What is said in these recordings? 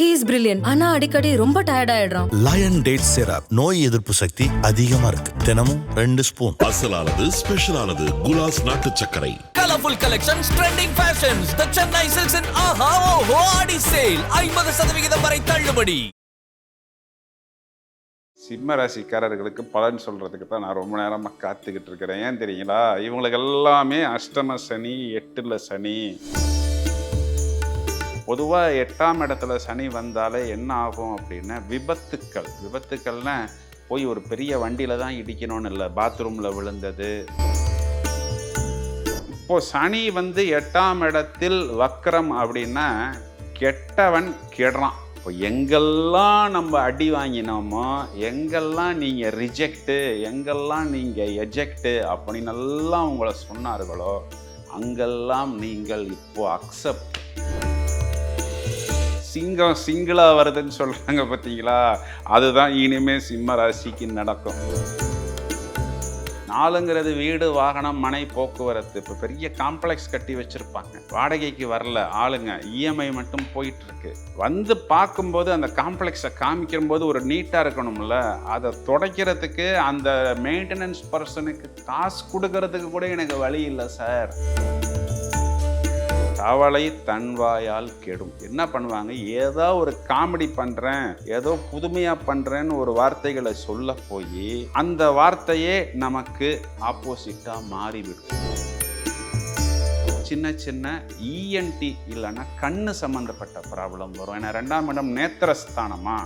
He is brilliant ஆனா அடிக்கடி ரொம்ப டயர்ட் ஆயிடுறான். லயன் டேட் சிரப் நோய் எதிர்ப்பு சக்தி அதிகமா இருக்கு. தினமும் ரெண்டு ஸ்பூன் அசலானது ஸ்பெஷலானது குலாஸ் நாட்டு சர்க்கரை. Colorful collections, trending fashions. The Chennai Silks and Aha Oho Adi Sale. ஐம்பது சதவிகிதம் வரை தள்ளுபடி. சிம்ம ராசிக்காரர்களுக்கு பலன் சொல்கிறதுக்கு தான் நான் ரொம்ப நேரமாக காத்துக்கிட்டு இருக்கிறேன். ஏன் தெரியுங்களா? இவங்களுக்கு எல்லாமே அஷ்டம சனி எட்டில் சனி. பொதுவாக எட்டாம் இடத்துல சனி வந்தாலே என்ன ஆகும் அப்படின்னா விபத்துக்கள். விபத்துக்கள்னால் போய் ஒரு பெரிய வண்டியில் தான் இடிக்கணும்னு இல்லை பாத்ரூமில் விழுந்தது. இப்போது சனி வந்து எட்டாம் இடத்தில் வக்ரம் அப்படின்னா கெட்டவன் கெடுறான். இப்போ எங்கெல்லாம் நம்ம அடி வாங்கினோமோ எங்கெல்லாம் நீங்கள் ரிஜெக்ட்டு எங்கெல்லாம் நீங்கள் எஜெக்ட்டு அப்படின்னு எல்லாம் உங்களை சொன்னார்களோ அங்கெல்லாம் நீங்கள் இப்போ அக்செப்ட் சிங்கம் சிங்கிளாக வருதுன்னு சொல்கிறாங்க பார்த்தீங்களா அதுதான் இனிமே சிம்ம ராசிக்கு நடக்கும். நாலுங்கிறது வீடு வாகனம் மனை போக்குவரத்து. இப்போ பெரிய காம்ப்ளெக்ஸ் கட்டி வச்சுருப்பாங்க. வாடகைக்கு வரல ஆளுங்க. இஎம்ஐ மட்டும் போயிட்டுருக்கு. வந்து பார்க்கும்போது அந்த காம்ப்ளெக்ஸை காமிக்கும் போது ஒரு நீட்டாக இருக்கணும்ல. அதை துடைக்கிறதுக்கு அந்த மெயின்டெனன்ஸ் பர்சனுக்கு காசு கொடுக்கறதுக்கு கூட எனக்கு வழி இல்லை சார் தவளை தன்வாயால் கெடும். என்ன பண்ணுவாங்க? ஏதோ ஒரு காமெடி பண்றேன் ஏதோ புதுமையா பண்றேன்னு ஒரு வார்த்தைகளை சொல்ல போய் அந்த வார்த்தையே நமக்கு ஆப்போசிட்டா மாறிவிடும். சின்ன சின்ன இஎன்டி இல்லைன்னா கண்ணு சம்மந்தப்பட்ட ப்ராப்ளம் வரும். ஏன்னா ரெண்டாம் இடம் நேத்திரஸ்தானமா?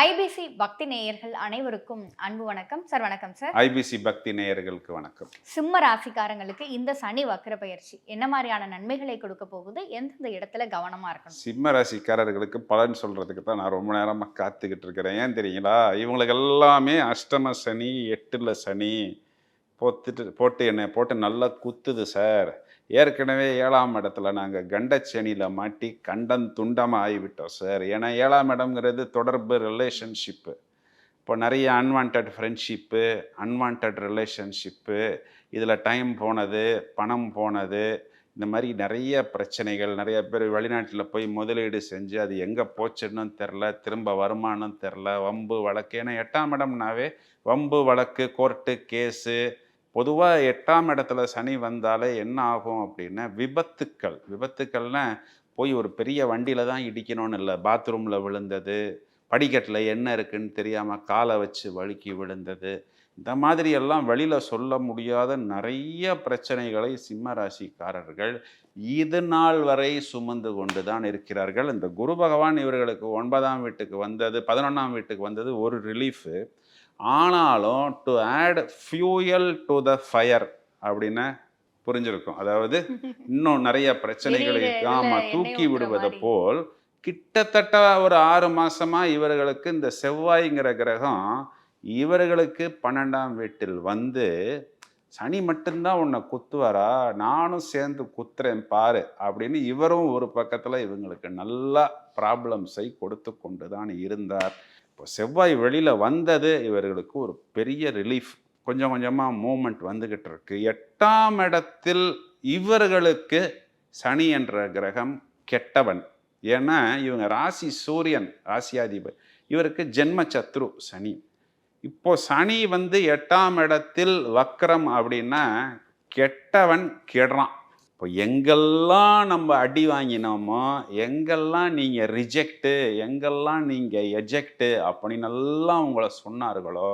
ஐபிசி பக்தி நேயர்கள் அனைவருக்கும் அன்பு வணக்கம். சார் வணக்கம் சார். ஐபிசி பக்தி நேயர்களுக்கு வணக்கம். சிம்ம ராசிக்காரங்களுக்கு இந்த சனி வக்ர பயிற்சி என்ன மாதிரியான நன்மைகளை கொடுக்க போகுது? எந்தெந்த இடத்துல கவனமா இருக்கணும்? சிம்ம ராசிக்காரர்களுக்கு பலன் சொல்கிறதுக்கு தான் நான் ரொம்ப நேரமாக காத்துக்கிட்டு இருக்கிறேன். ஏன் தெரியுங்களா? இவங்களுக்கு எல்லாமே அஷ்டம சனி எட்டில் சனி. போத்துட்டு போட்டு என்னை போட்டு நல்லா குத்துது சார். ஏற்கனவே ஏழாம் இடத்துல நாங்கள் கண்டச்சனியில் மாட்டி கண்டன் துண்டமாக ஆகிவிட்டோம் சார் ஏன்னா ஏழாம் இடம்ங்கிறது தொடர்பு ரிலேஷன்ஷிப்பு இப்போ நிறைய அன்வான்ட் ஃப்ரெண்ட்ஷிப்பு அன்வான்ட் ரிலேஷன்ஷிப்பு இதில் டைம் போனது பணம் போனது இந்த மாதிரி நிறைய பிரச்சனைகள் நிறைய பேர் வெளிநாட்டில் போய் முதலீடு செஞ்சு அது எங்கே போச்சுன்னு தெரில திரும்ப வருமானம் தெரில வம்பு வழக்கு. ஏன்னா எட்டாம் இடம்னாவே வம்பு வழக்கு கோர்ட்டு கேஸு பொதுவாக எட்டாம் இடத்துல சனி வந்தாலே என்ன ஆகும் அப்படின்னா விபத்துக்கள். விபத்துக்கள்னா போய் ஒரு பெரிய வண்டியில் தான் இடிக்கணும்னு இல்லை. பாத்ரூமில் விழுந்தது படிக்கட்டில் என்ன இருக்குன்னு தெரியாமல் காலை வச்சு வழுக்கி விழுந்தது. இந்த மாதிரி எல்லாம் வெளியில் சொல்ல முடியாத நிறைய பிரச்சனைகளை சிம்ம ராசிக்காரர்கள் இது நாள் வரை சுமந்து கொண்டு தான் இருக்கிறார்கள். இந்த குரு பகவான் இவர்களுக்கு ஒன்பதாம் வீட்டுக்கு வந்தது பதினொன்றாம் வீட்டுக்கு வந்தது ஒரு ரிலீஃபு ஆனாலும் to add fuel to the fire அப்படின்னு புரிஞ்சிருக்கும். அதாவது இன்னும் நிறைய பிரச்சனைகளை ஆமா இதுல தூக்கி விடுவது. போல் கிட்டத்தட்ட ஒரு ஆறு மாசமா இவர்களுக்கு இந்த செவ்வாய்ங்கிற கிரகம் இவர்களுக்கு பன்னெண்டாம் வீட்டில் வந்து சனி மட்டும்தான் உன்னை குத்துவாரா? நானும் சேர்ந்து குத்துறேன் பாரு அப்படின்னு இவரும் ஒரு பக்கத்துல இவங்களுக்கு நல்லா ப்ராப்ளம்ஸை கொடுத்து கொண்டு தான் இருந்தார். இப்போ செவ்வாய் வெளியில் வந்தது இவர்களுக்கு ஒரு பெரிய ரிலீஃப் கொஞ்சம் கொஞ்சமாக மூமெண்ட் வந்துக்கிட்டு இருக்கு. எட்டாம் இடத்தில் இவர்களுக்கு சனி என்ற கிரகம் கெட்டவன். ஏன்னா இவங்க ராசி சூரியன் ராசியாதிபதி. இவருக்கு ஜென்ம சத்ரு சனி. இப்போ சனி வந்து எட்டாம் இடத்தில் வக்ரம் அப்படின்னா கெட்டவன் கெடுறான். இப்போ எங்கெல்லாம் நம்ம அடி வாங்கினோமோ எங்கெல்லாம் நீங்கள் ரிஜெக்ட்டு எங்கெல்லாம் நீங்கள் எஜெக்ட்டு அப்படின்னு எல்லாம் உங்களை சொன்னார்களோ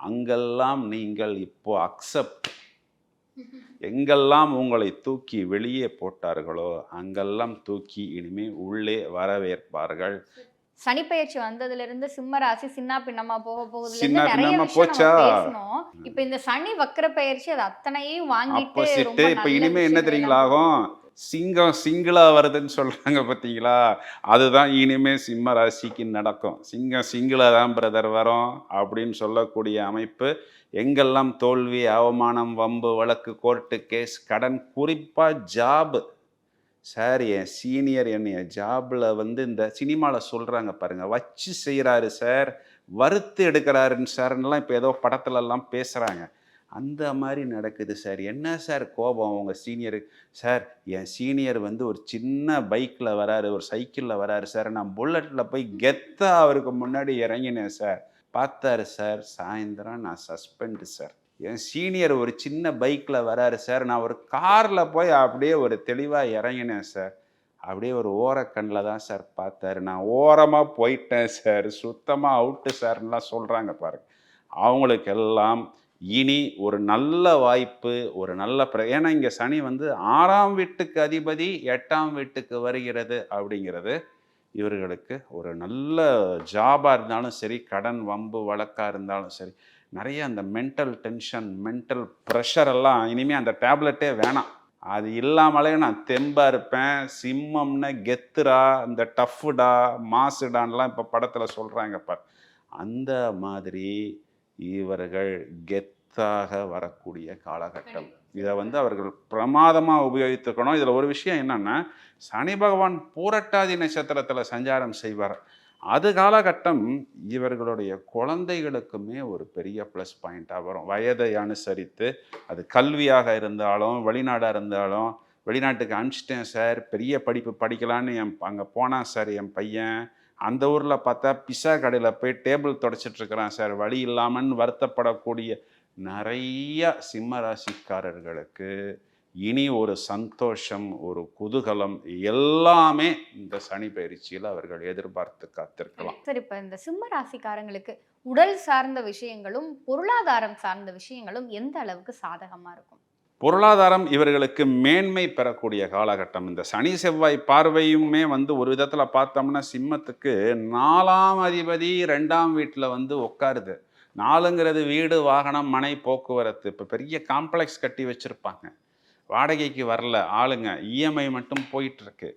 அங்கெல்லாம் நீங்கள் இப்போ அக்செப்ட் எங்கெல்லாம் உங்களை தூக்கி வெளியே போட்டார்களோ அங்கெல்லாம் தூக்கி இனிமே உள்ளே வரவேற்பார்கள். சனி பயிற்சி வந்ததுல இருந்து சிம்ம ராசி சின்ன பின்னமா போக போகுதுல இருந்து நிறைய விஷயம் பேசணும். இப்ப இந்த சனி வக்ர பயிற்சி அது அத்தனையும் வாங்கிட்டு இப்போ இனிமே என்ன தெரியுங்களா ஆகும் சிங்கம் சிங்கிளாக வருதுன்னு சொல்கிறாங்க பார்த்தீங்களா அதுதான் இனிமே சிம்ம ராசிக்கு நடக்கும். சிங்கம் சிங்கிளாக தான் பிரதர் வரும் அப்படின்னு சொல்லக்கூடிய அமைப்பு. எங்கெல்லாம் தோல்வி அவமானம் வம்பு வழக்கு கோர்ட்டு கேஸ் கடன் குறிப்பாக ஜாபு சார் என் சீனியர் என்னைய ஜாபில் வந்து இந்த சினிமாவில் சொல்கிறாங்க பாருங்கள் வச்சு செய்கிறாரு சார். வறுத்து எடுக்கிறாருன்னு சார்லாம் இப்போ ஏதோ படத்துலலாம் பேசுகிறாங்க அந்த மாதிரி நடக்குது சார். என்ன சார் கோபம் உங்கள் சீனியரு? சார் என் சீனியர் வந்து ஒரு சின்ன பைக்கில் வராரு ஒரு சைக்கிளில் வராரு சார். நான் புல்லட்டில் போய் கெத்தாக அவருக்கு முன்னாடி இறங்கினேன் சார். பார்த்தாரு சார் சாயந்தரம் நான் சஸ்பெண்டு சார். என் சீனியர் ஒரு சின்ன பைக்கில் வராரு சார் நான் ஒரு காரில் போய் அப்படியே ஒரு தெளிவாக இறங்கினேன் சார். அப்படியே ஒரு ஓரக்கண்ணில் தான் சார் பார்த்தாரு. நான் ஓரமாக போயிட்டேன் சார். சுத்தமாக அவுட்டு சார்லாம் சொல்கிறாங்க பாருங்க. அவங்களுக்கெல்லாம் இனி ஒரு நல்ல வாய்ப்பு ஒரு நல்ல பிர ஏன்னா இங்கே சனி வந்து ஆறாம் வீட்டுக்கு அதிபதி எட்டாம் வீட்டுக்கு வருகிறது அப்படிங்கிறது இவர்களுக்கு ஒரு நல்ல ஜாபாக இருந்தாலும் சரி கடன் வம்பு வழக்காக இருந்தாலும் சரி நிறைய அந்த மென்டல் டென்ஷன் மென்டல் ப்ரெஷர் எல்லாம் இனிமேல் அந்த டேப்லெட்டே வேணாம். அது இல்லாமலே நான் தெம்பாக இருப்பேன் சிம்மம்னு கெத்துடா இந்த டஃப்புடா மாசுடான்லாம் இப்போ படத்தில் சொல்கிறாங்க பார். அந்த மாதிரி இவர்கள் கெத்தாக வரக்கூடிய காலகட்டம். இதை வந்து அவர்கள் பிரமாதமாக உபயோகித்துக்கணும். இதில் ஒரு விஷயம் என்னென்னா சனி பகவான் பூரட்டாதி நட்சத்திரத்தில் சஞ்சாரம் செய்வார். அது காலகட்டம் இவர்களுடைய குழந்தைகளுக்குமே ஒரு பெரிய ப்ளஸ் பாயிண்ட்டாக வரும். வயதை அனுசரித்து அது கல்வியாக இருந்தாலும் வெளிநாடாக இருந்தாலும் வெளிநாட்டுக்கு அனுப்பிச்சிட்டேன் சார் பெரிய படிப்பு படிக்கலான்னு என் அங்கே போனான் சார் என் பையன். அந்த ஊரில் பார்த்தா பிஸா கடையில் போய் டேபிள் தொடச்சிட்ருக்கிறான் சார் வழி இல்லாமன்னு வருத்தப்படக்கூடிய நிறைய சிம்ம ராசிக்காரர்களுக்கு இனி ஒரு சந்தோஷம் ஒரு குதூகலம் எல்லாமே இந்த சனி பயிற்சியில் அவர்கள் எதிர்பார்த்து காத்திருக்கலாம். சார் இப்போ இந்த சிம்ம ராசிக்காரங்களுக்கு உடல் சார்ந்த விஷயங்களும் பொருளாதாரம் சார்ந்த விஷயங்களும் எந்த அளவுக்கு சாதகமா இருக்கும்? பொருளாதாரம் இவர்களுக்கு மேன்மை பெறக்கூடிய காலகட்டம். இந்த சனி செவ்வாய் பார்வையுமே வந்து ஒரு விதத்தில் பார்த்தோம்னா சிம்மத்துக்கு நாலாம் அதிபதி ரெண்டாம் வீட்டில் வந்து உட்காருது நாலுங்கிறது வீடு வாகனம் மனை போக்குவரத்து. இப்போ பெரிய காம்ப்ளெக்ஸ் கட்டி வச்சுருப்பாங்க. வாடகைக்கு வரல ஆளுங்க இஎம்ஐ மட்டும் போயிட்டுருக்கு.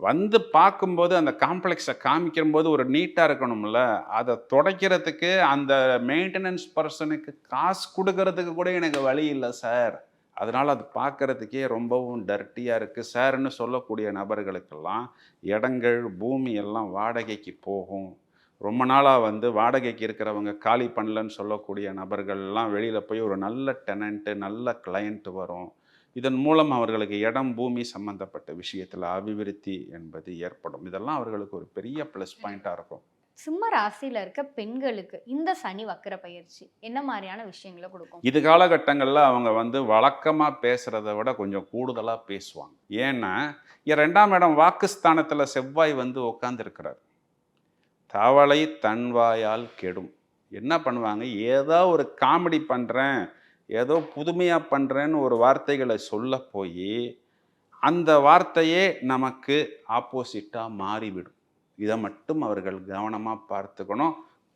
வந்து பார்க்கும்போது அந்த காம்ப்ளெக்ஸை காமிக்கும்போது ஒரு நீட்டாக இருக்கணும்ல. அதை துடைக்கிறதுக்கு அந்த மெயின்டெனன்ஸ் பர்சனுக்கு காசு கொடுக்கறதுக்கு கூட எனக்கு வழி இல்லை சார் அதனால் அது பார்க்கறதுக்கே ரொம்பவும் டர்ட்டியாக இருக்குது சார்னு சொல்லக்கூடிய நபர்களுக்கெல்லாம் இடங்கள் பூமி எல்லாம் வாடகைக்கு போகும். ரொம்ப நாளாக வந்து வாடகைக்கு இருக்கிறவங்க காலி பண்ணலன்னு சொல்லக்கூடிய நபர்கள்லாம் வெளியில் போய் ஒரு நல்ல டெனண்ட்டு நல்ல கிளையண்ட்டு வரும். இதன் மூலம் அவர்களுக்கு இடம் பூமி சம்பந்தப்பட்ட விஷயத்தில் அபிவிருத்தி என்பது ஏற்படும். இதெல்லாம் அவர்களுக்கு ஒரு பெரிய ப்ளஸ் பாயிண்ட்டாக இருக்கும். சிம்ம ராசியில இருக்க பெண்களுக்கு இந்த சனி வக்கர பயிற்சி என்ன மாதிரியான விஷயங்களை கொடுக்கும்? இது காலகட்டங்களில் அவங்க வந்து வழக்கமாக பேசுகிறத விட கொஞ்சம் கூடுதலாக பேசுவாங்க. ஏன்னா ரெண்டாம் இடம் வாக்குஸ்தானத்தில் செவ்வாய் வந்து உட்காந்துருக்கிறார் தவளை தன்வாயால் கெடும். என்ன பண்ணுவாங்க? ஏதோ ஒரு காமெடி பண்ணுறேன் ஏதோ புதுமையாக பண்ணுறேன்னு ஒரு வார்த்தைகளை சொல்ல போய் அந்த வார்த்தையே நமக்கு ஆப்போசிட்டாக மாறிவிடும். இதை மட்டும் அவர்கள் கவனமாக பார்த்துக்கணும்.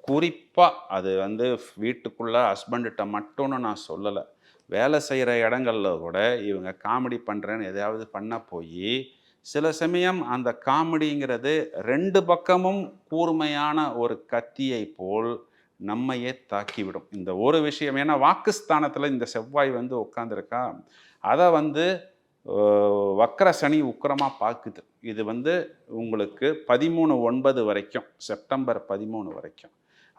குறிப்பாக அது வந்து வீட்டுக்குள்ளே ஹஸ்பண்ட்கிட்ட மட்டும்னு நான் சொல்லலை. வேலை செய்கிற இடங்களில் கூட இவங்க காமெடி பண்ணுறேன்னு எதையாவது பண்ண போய் சில சமயம் அந்த காமெடிங்கிறது ரெண்டு பக்கமும் கூர்மையான ஒரு கத்தியை போல் நம்மையே தாக்கிவிடும். இந்த ஒரு விஷயம் ஏன்னா வாக்குஸ்தானத்தில் இந்த செவ்வாய் வந்து உட்காந்துருக்கா அதை வந்து வக்கர சனி உக்கிரமாக பார்க்குது இது வந்து உங்களுக்கு பதிமூணு ஒன்பது வரைக்கும் செப்டம்பர் பதிமூணு வரைக்கும்.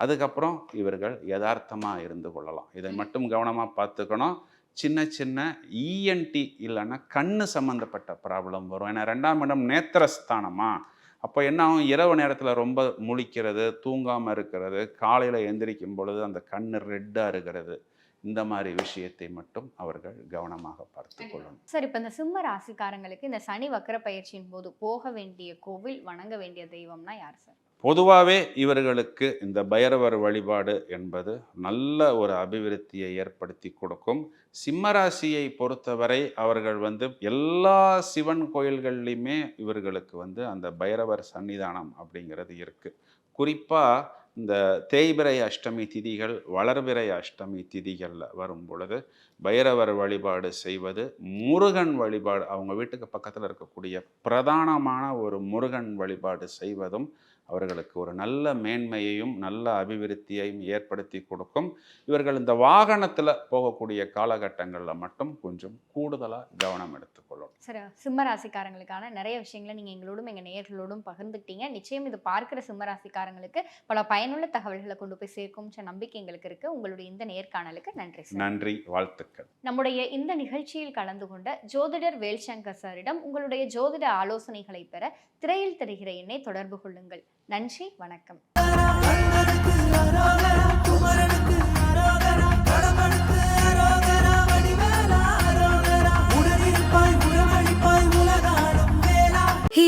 அதுக்கப்புறம் இவர்கள் யதார்த்தமாக இருந்து கொள்ளலாம். இதை மட்டும் கவனமாக பார்த்துக்கணும். சின்ன சின்ன இஎன்டி இல்லைன்னா கண்ணு சம்மந்தப்பட்ட ப்ராப்ளம் வரும். ஏன்னா ரெண்டாம் இடம் நேத்திரஸ்தானமா அப்போ என்ன ஆகும்? இரவு நேரத்தில் ரொம்ப முழிக்கிறது தூங்காமல் இருக்கிறது காலையில் எந்திரிக்கும் பொழுது அந்த கண்ணு ரெட்டாக இருக்கிறது. இந்த மாதிரி விஷயத்தை மட்டும் அவர்கள் கவனமாக பார்த்து கொள்ளணும். சார் இப்போ இந்த சிம்ம ராசிக்காரங்களுக்கு இந்த சனி வக்கர பயிற்சியின் போது போக வேண்டிய கோவில் வணங்க வேண்டிய தெய்வம்னா யார் சார்? பொதுவாகவே இவர்களுக்கு இந்த பைரவர் வழிபாடு என்பது நல்ல ஒரு அபிவிருத்தியை ஏற்படுத்தி கொடுக்கும். சிம்மராசியை பொறுத்தவரை அவர்கள் வந்து எல்லா சிவன் கோயில்கள்லையுமே இவர்களுக்கு வந்து அந்த பைரவர் சன்னிதானம் அப்படிங்கிறது இருக்குது குறிப்பாக இந்த தேய்பிரை அஷ்டமி திதிகள் வளர்பிறை அஷ்டமி திதிகளில் வரும் பொழுது பைரவர் வழிபாடு செய்வது முருகன் வழிபாடு அவங்க வீட்டுக்கு பக்கத்தில் இருக்கக்கூடிய பிரதானமான ஒரு முருகன் வழிபாடு செய்வதும் அவர்களுக்கு ஒரு நல்ல மேன்மையையும் நல்ல அபிவிருத்தியையும் ஏற்படுத்தி கொடுக்கும். இவர்கள் இந்த வாகனத்தில் போகக்கூடிய காலகட்டங்களில் மட்டும் கொஞ்சம் கூடுதலாக கவனம் எடுத்துக்கணும் எடுத்துக்கொள்ளணும் சார் சிம்ம ராசிக்காரங்களுக்கான நிறைய விஷயங்களை நீங்கள் எங்களோடும் எங்கள் நேயர்களோடும் பகிர்ந்துக்கிட்டீங்க. நிச்சயம் இது பார்க்குற சிம்ம ராசிக்காரங்களுக்கு பல பயனுள்ள தகவல்களை கொண்டு போய் சேர்க்கும் நம்பிக்கை எங்களுக்கு இருக்கு. உங்களுடைய இந்த நேர்காணலுக்கு நன்றி சார். நன்றி வாழ்த்துக்கள். நம்முடைய இந்த நிகழ்ச்சியில் கலந்து கொண்ட ஜோதிடர் வேல்சங்கர் சாரிடம் உங்களுடைய ஜோதிட ஆலோசனைகளை பெற திரையில் தெரிகிற எண்ணை தொடர்பு கொள்ளுங்கள். நன்றி வணக்கம்.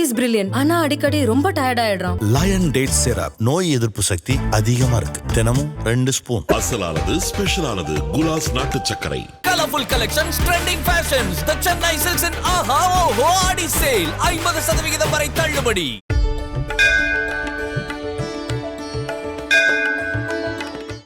இஸ் பிரில்லியன் ஆனா அடிக்கடி ரொம்ப டயர்ட் ஆயிடுறான். லயன் டேட் சிரப் நோய் எதிர்ப்பு சக்தி அதிகமா இருக்கு. தினமும் ரெண்டு ஸ்பூன் அசலானது ஸ்பெஷலானது குலாஸ் நாட்டு சர்க்கரை. Colourful collections trending fashions the Chennai சில்க்ஸின் ஆஹா ஓஹோ ஆடி சேல் ஐம்பது சதவிகிதம் வரை தள்ளுபடி.